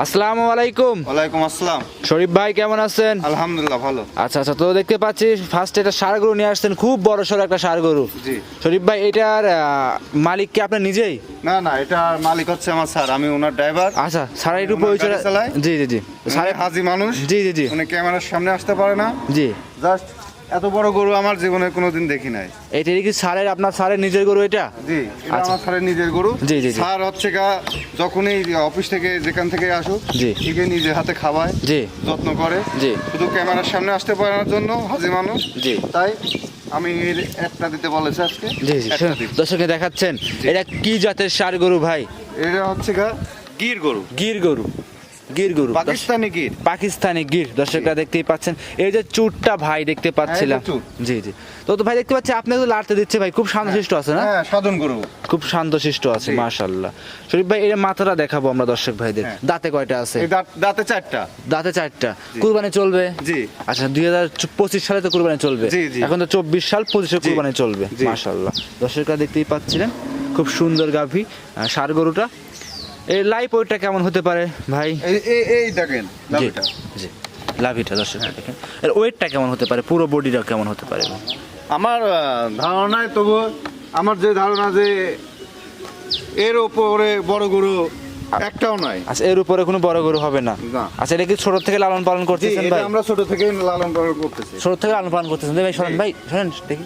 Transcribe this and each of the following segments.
আসসালামু আলাইকুম। ওয়ালাইকুম আসসালাম। শরীফ ভাই কেমন আছেন? আলহামদুলিল্লাহ ভালো। আচ্ছা আচ্ছা তো দেখতে পাচ্ছি ফার্স্ট এটা সার গরু নিয়ে আসছেন খুব বড় সড়ো একটা সার গরু জি। শরীফ ভাই এটার মালিক কি আপনি নিজেই? না না এটা মালিক হচ্ছে আমার স্যার আমি ওনার ড্রাইভার আচ্ছা স্যার একটু পরিচয়? জি জি জি। স্যার হাজি মানুষ। জি জি জি। উনি ক্যামেরার সামনে আসতে পারে না। জি। জাস্ট এত বড় গরু আমার জীবনে কোনোদিন দেখি নাই। এটা কি স্যারের আপনার স্যারের নিজের গরু এটা? জি এটা আচ্ছা। আমার স্যারের নিজের গরু। জি, জি। স্যার হচ্ছে গা যখনই অফিস থেকে যেখান থেকে আসুক জি। একে নিজের হাতে খাওয়ায় জি। যত্ন করে। জি। শুধু ক্যামেরার সামনে আসতে পারার জন্য হাজি মানুষ। জি। তাই আমি এর একটা দিতে বলেছি আজকে। জি জি। দর্শককে দেখাচ্ছেন এটা কি জাতের সার গরু ভাই? এটা হচ্ছে গা গির গরু। গির গরু। গির গরু। পাকিস্তানি গির। পাকিস্তানি গির। দর্শকরা দেখতেই পাচ্ছেন। এই যে চুটটা ভাই দেখতে পাচ্ছিলাম। হ্যাঁ, জি জি। তো তো ভাই দেখতে পাচ্ছি আপনি তো লাড়তে দিচ্ছে ভাই। খুব শান্তশিষ্ট আছে না? হ্যাঁ সাধন গরু। খুব শান্তশিষ্ট আছে শরীফ ভাই এর মাথাটা দেখাবো আমরা দর্শক ভাইদের। হ্যাঁ। দাঁতে কয়টা আছে? দাঁতে চারটা। দাঁতে চারটা। কুরবানি চলবে? জি। আচ্ছা দুই হাজার পঁচিশ সালে তো কুরবানি চলবে। এখন তো চব্বিশ সাল পঁচিশে। কুরবানি চলবে জি। মাশাল্লাহ দর্শকরা দেখতেই পাচ্ছিলেন খুব সুন্দর গাভী ষাঁড় গরুটা। এই লাইফ ওইটা কেমন হতে পারে ভাই? এই এই- দেখেন লাভিটা। জি লাভিটা দর্শক দেখেন। এর ওয়েটটা কেমন হতে পারে? পুরো বডিটা কেমন হতে পারে? আমার ধারণায় তবু আমার যে ধারণা যে এর উপরে বড় গরু একটাও নাই। আচ্ছা এর উপরে কোনো বড় গরু হবে না। আচ্ছা এটা কি ছোট থেকে লালন পালন করতেছেন ভাই? আমরা ছোট থেকে লালন পালন করতেছি। ছোট থেকে লালন পালন করতেছেন ভাই শোনেন ভাই শোনেন দেখি।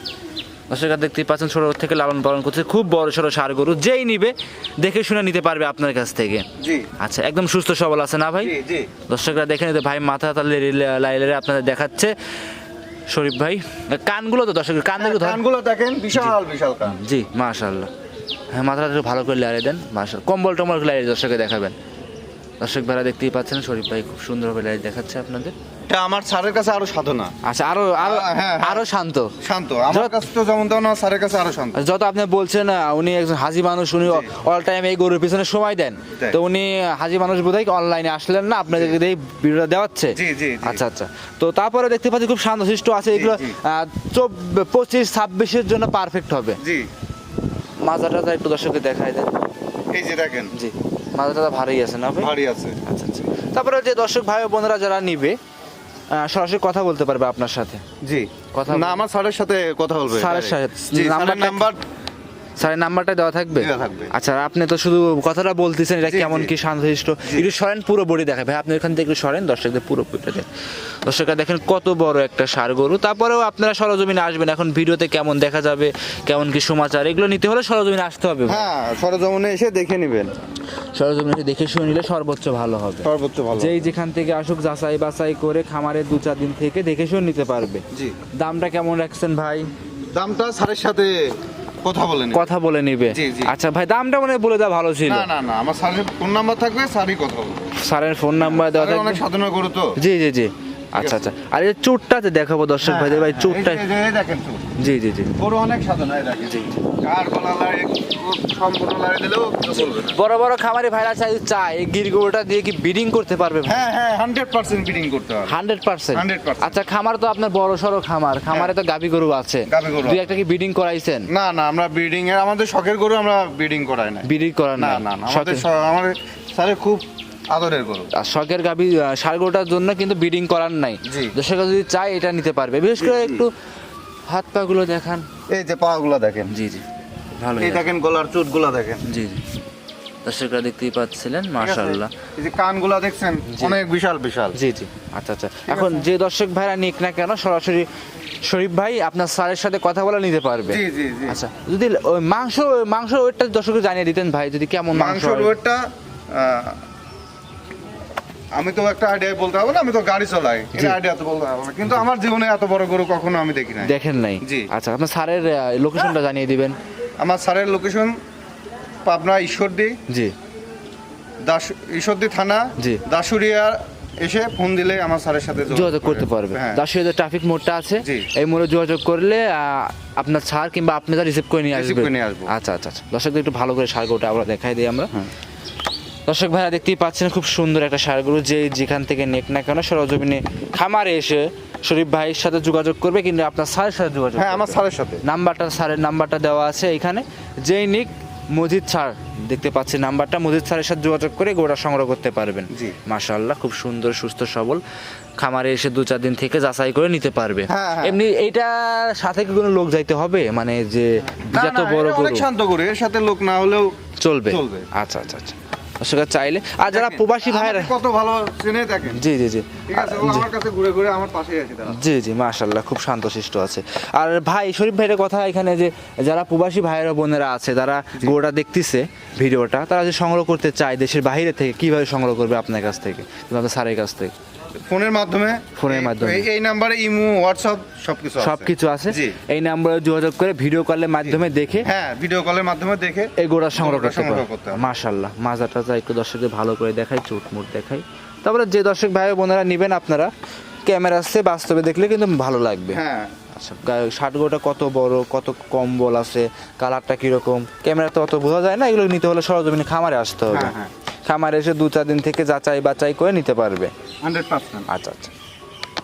দর্শকরা দেখতেই পাচ্ছেন ছোট থেকে লালন পালন করছে। খুব বড় সড়ো সার গরু যেই নিবে দেখে শুনে নিতে পারবে আপনার কাছ থেকে। জি। আচ্ছা একদম সুস্থ সবল আছে না ভাই? জি জি। দর্শকরা দেখে নিতে ভাই মাথা তালে লাইলে আপনাদের দেখাচ্ছে। শরীফ ভাই কানগুলো তো দর্শক কান দেখে ধরেন। কানগুলো দেখেন বিশাল বিশাল কান। জি মাশাল্লাহ হ্যাঁ মাথাটা একটু ভালো করে লাইয়ে দেন মাশাল কম্বল টম্বল লাইয়ে দর্শকে দেখাবেন। দর্শক ভাইরা দেখতেই পাচ্ছেন শরীফ ভাই খুব সুন্দরভাবে লাইট দেখাচ্ছে আপনাদের। এটা আমার স্যারের কাছে আরও সাধনা। আচ্ছা আরও আরও হ্যাঁ, হ্যাঁ। আরও শান্ত। শান্ত আমার কাছে তো যেমন তেমন স্যারের কাছে আরও শান্ত। যত আপনি বলছেন উনি একজন হাজি মানুষ উনি অল টাইম এই গরুর পিছনে সময় দেন। তো উনি হাজি মানুষ বোধহয় অনলাইনে আসলেন না? আপনাদের এই ভিডিওটা দেওয়াচ্ছে? জি, জি। আচ্ছা আচ্ছা। তো তারপরে দেখতে পাচ্ছি খুব শান্ত শান্তশিষ্ট আছে। এগুলো পঁচিশ ছাব্বিশের জন্য পারফেক্ট হবে। জি। মাজাটা একটু দর্শককে দেখাই দেন। এই যে দেখেন। জি। মাজাটা ভারী আছে না ভাই ভারী আছে আচ্ছা আচ্ছা তারপরে যে দর্শক ভাই ও বোনেরা যারা নিবে সরাসরি কথা বলতে পারবে আপনার সাথে জি কথা না আমার স্যারের সাথে কথা বলবে স্যারের। সাথে। নাম্বার স্যারের নাম্বারটা দেওয়া থাকবে? আচ্ছা আপনি তো শুধু কথাটা বলতেছেন এটা কেমন। কি শান্তশিষ্ট? একটু সরেন পুরো বডি দেখায় ভাই আপনি এখান থেকে একটু সরেন দর্শকদের পুরো বডিটা দেন দর্শকরা দেখেন কত বড় একটা সার গরু। তারপরেও আপনারা সরজমিনে আসবেন। এখন ভিডিওতে কেমন দেখা যাবে কেমন কি সমাচার এগুলো নিতে হলে সরজমিনে আসতে হবে হ্যাঁ সরজমনে এসে দেখে নেবেন। সরজমিনে দেখে শুনে নিলে সর্বোচ্চ ভালো হবে। সর্বোচ্চ ভালো যেই যেখান থেকে আসুক যাচাই বাছাই করে খামারে দু চার দিন থেকে দেখে শুনে নিতে পারবে। জি। দামটা কেমন রাখছেন ভাই? দামটা স্যারের সাথে কথা বলে কথা বলে নিবে। আচ্ছা ভাই দামটা মনে বলে দেওয়া ভালো ছিল। না না না আমার স্যারের ফোন নাম্বার থাকবে স্যারই কথা বলবে। স্যারের ফোন নাম্বার দেওয়া থাকবে। অনেক সাধনা করো তো। জি জি জি। আচ্ছা আচ্ছা। আর এই চুটটাতে দেখাবো দর্শক ভাইদের ভাই চুটটা এই যে- এই দেখেন জি জি জি। বড় অনেক সাধনা জি। কার গলা লাগে সম্পূর্ণ লাগে দিলেও কেউ বলবে না। বড় বড় খামারে ভাইরা চাই চায় এই গির গরুটা দিয়ে কি ব্রিডিং করতে পারবে? হ্যাঁ হ্যাঁ হান্ড্রেড পার্সেন্ট বিডিং করতে হবে। হান্ড্রেড পার্সেন্ট 100% আচ্ছা খামার তো আপনার বড় সড়ো খামার। খামারে তো গাভি গরু আছে। গরু দুই। একটা কি ব্রিডিং করাইছেন? না না আমরা ব্রিডিং এর আমাদের শখের গরু আমরা ব্রিডিং করাই না ব্রিডিং করার না না না আমাদের আমাদের খুব আদরের গরু। আর শখের গাভি গরুটার জন্য কিন্তু ব্রিডিং করার নাই। জি। দর্শকরা যদি চায় এটা নিতে পারবে। বিশেষ করে একটু হাত পা গুলো দেখান। এই যে পা গুলা দেখেন। জি জি। ভালো এই দেখেন গলার চুটগুলা দেখেন। জি জি। দর্শকরা দেখতেই পাচ্ছিলেন? মাশাআল্লাহ। এই যে কানগুলা দেখছেন অনেক বিশাল বিশাল। জি জি। আচ্ছা আচ্ছা। এখন যে দর্শক ভাইরা নিক না কেন সরাসরি শরীফ ভাই আপনার স্যারের সাথে কথা বলে নিতে পারবে। জি জি জি। আচ্ছা যদি ওই মাংস মাংস ওয়েটটা দর্শককে জানিয়ে দিতেন ভাই যদি কেমন মাংস ওয়েটটা আমি তো একটা আইডিয়া বলতে হবে না আমি তো গাড়ি চালাই। এটা আইডিয়া তো বলতে পারব না। কিন্তু আমার জীবনে এত বড় গরু কখনো আমি দেখি নাই। দেখেন নাই? জি। আচ্ছা আপনার স্যারের লোকেশনটা জানিয়ে দিবেন। আমার স্যারের লোকেশন পাবনা ঈশ্বরদী। জি। দাস ঈশ্বরদী থানা। জি। দাসুরিয়া এসে ফোন দিলে আমার স্যারের সাথে যোগাযোগ করতে পারবে। হ্যাঁ। যে ট্রাফিক মোড়টা আছে। এই মোড়ে যোগাযোগ করলে আপনার ছাড় কিংবা আপনি যা রিসিভ করে নিয়ে আসবেন। আসব। আচ্ছা আচ্ছা আচ্ছা। দর্শকদের একটু ভালো করে সারগোটা আমরা দেখাই দিই আমরা। দর্শক ভাইরা দেখতেই পাচ্ছেন খুব সুন্দর একটা সারগুলো যে যেখান থেকে নেক না কেন সরজমিনে খামারে এসে শরীফ ভাইয়ের সাথে যোগাযোগ করবে কিন্তু আপনার স্যারের সাথে যোগাযোগ হ্যাঁ আমার। স্যারের সাথে। নাম্বারটা স্যারের নাম্বারটা দেওয়া আছে এখানে। যেই নিক মজিদ স্যার দেখতে পাচ্ছি নাম্বারটা মজিদ স্যারের সাথে যোগাযোগ করে গোড়া সংগ্রহ করতে পারবেন। জি। মাশাআল্লাহ খুব সুন্দর সুস্থ সবল। খামারে এসে দু চার দিন থেকে যাচাই করে নিতে পারবে। হ্যাঁ, হ্যাঁ। এমনি এইটা সাথে কি কোনো লোক যাইতে হবে? মানে যে যত বড় এটা গরু। শান্ত করে এর সাথে লোক না হলেও চলবে। চলবে। আচ্ছা আচ্ছা আচ্ছা। দর্শক চাইলে। আর যারা প্রবাসী ভাইরা কত ভালো চেনে থাকেন জি জি জি। ঠিক আছে ও আমার কাছে ঘুরে ঘুরে আমার পাশেই আছে তারা। জি জি মাশাআল্লাহ খুব শান্তশিষ্ট আছে। আর ভাই শরীফ ভাইয়ের কথা এখানে যে যারা প্রবাসী ভাইয়েরা বোনেরা আছে তারা গোটা দেখতেছে ভিডিওটা তারা যে সংগ্রহ করতে চায় দেশের বাইরে থেকে কীভাবে সংগ্রহ করবে আপনার কাছ থেকে আপনার স্যারের কাছ থেকে? ফোনের মাধ্যমে? ফোনের মাধ্যমে। এই- নাম্বারে ইমো হোয়াটসঅ্যাপ সবকিছু আছে। সব আছে। এই নাম্বারে যোগাযোগ করে ভিডিও কলের মাধ্যমে দেখে হ্যাঁ ভিডিও কলের মাধ্যমে দেখে এই গোড়া সংগ্রহ করতে হবে। মাশাল্লাহ মাজা টাজা একটু দর্শকদের ভালো করে দেখাই চোট মুট দেখাই। তারপরে যে দর্শক ভাই বোনেরা নেবেন আপনারা ক্যামেরা আসছে বাস্তবে দেখলে কিন্তু ভালো লাগবে। হ্যাঁ। আচ্ছা ষাট গোটা কত বড় কত কম্বল আছে কালারটা কীরকম? ক্যামেরা তো অত বোঝা যায় না এগুলো নিতে হলে সরজমিনে খামারে আসতে হবে। হ্যাঁ, হ্যাঁ। খামারে এসে দু চার দিন থেকে যাচাই বাচাই করে নিতে পারবে। Hundred percent. আচ্ছা আচ্ছা।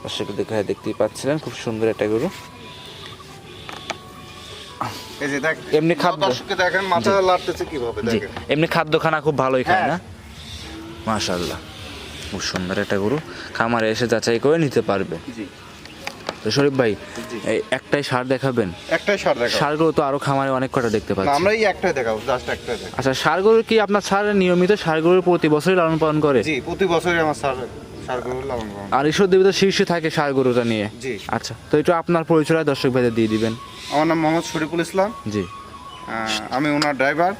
দর্শক দেখে দেখতেই পাচ্ছিলেন খুব সুন্দর একটা গরু। এমনি খাদ্য। দেখেন মাথা লাড়তেছে কীভাবে দেখেন। এমনি খাদ্য খানা খুব ভালোই খায় না? হ্যাঁ। খুব সুন্দর একটা গরু। খামারে এসে যাচাই করে নিতে পারবে। জি। তো শরীফ ভাই এই একটাই সার দেখাবেন? একটাই সার দেখাও সার গরু তো আরও খামারে অনেক কটা দেখতে পাচ্ছি। আমরা এই একটাই দেখাবো জাস্ট একটাই দেখাবো। আচ্ছা সার গরু কি আপনার সার নিয়মিত সার গরু প্রতি বছরই লালন পালন করে? জি প্রতি বছরই আমার সার আর ঈশ্বর দেবী তো শীর্ষে থাকে সার গরুটা নিয়ে? জি। আচ্ছা তো এটা আপনার পরিচয় দর্শক ভাইদের দিয়ে দিবেন। আমার নাম মোহাম্মদ শরীফুল ইসলাম। জি। আমি ওনার ড্রাইভার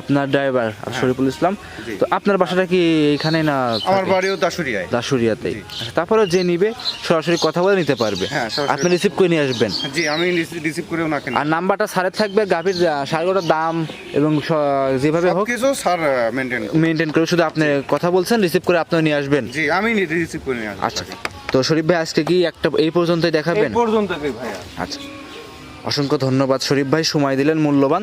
আপনার ড্রাইভার শরীফুল ইসলাম। হ্যাঁ। তো আপনার বাসাটা কি এখানে না আমার বাড়িও দাসুরিয়ায় দাসুরিয়াতেই জি। আচ্ছা, তারপরে যে নিবে সরাসরি কথা বলে নিতে পারবে। হ্যাঁ, আপনি রিসিভ করে নিয়ে আসবেন। জি আমি রিসিভ করে ওনাকে আর নাম্বারটা সারের থাকবে গাভীর সারগোটার দাম এবং যেভাবে হোক। কিছু স্যার মেনটেন মেনটেন করে শুধু আপনি কথা বলছেন রিসিভ করে আপনি নিয়ে আসবেন। জি আমি রিসিভ করে নিয়ে আসব। আচ্ছা তো শরীফ ভাই আজকে কি একটা এই পর্যন্তই দেখাবেন? এই পর্যন্তই ভাইয়া। আচ্ছা অসংখ্য ধন্যবাদ। শরীফ ভাই সময় দিলেন মূল্যবান।